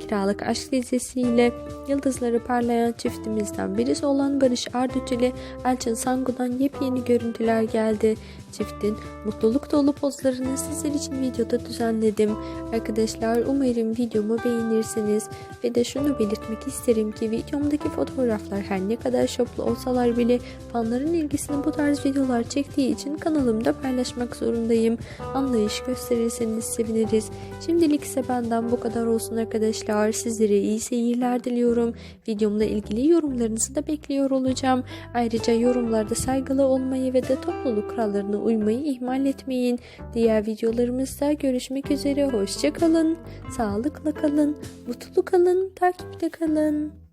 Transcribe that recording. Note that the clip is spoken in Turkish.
Kiralık Aşk dizisiyle yıldızları parlayan çiftimizden birisi olan Barış Arduç ile Elçin Sangu'dan yepyeni görüntüler geldi. Çiftin mutluluk dolu pozlarını sizler için videoda düzenledim. Arkadaşlar umarım videomu beğenirsiniz ve de şunu belirtmek isterim ki videomdaki fotoğraflar her ne kadar şoplu olsalar bile fanların ilgisini bu tarz videolar çektiği için kanalımda paylaşmak zorundayım. Anlayış gösterirseniz seviniriz. Şimdilik ise benden bu kadar olsun arkadaşlar. Sizlere iyi seyirler diliyorum. Videomla ilgili yorumlarınızı da bekliyor olacağım. Ayrıca yorumlarda saygılı olmayı ve de topluluk kurallarına uymayı ihmal etmeyin. Diğer videolarımızda görüşmek üzere. Hoşçakalın. Sağlıkla kalın. Mutlu kalın. Takipte kalın.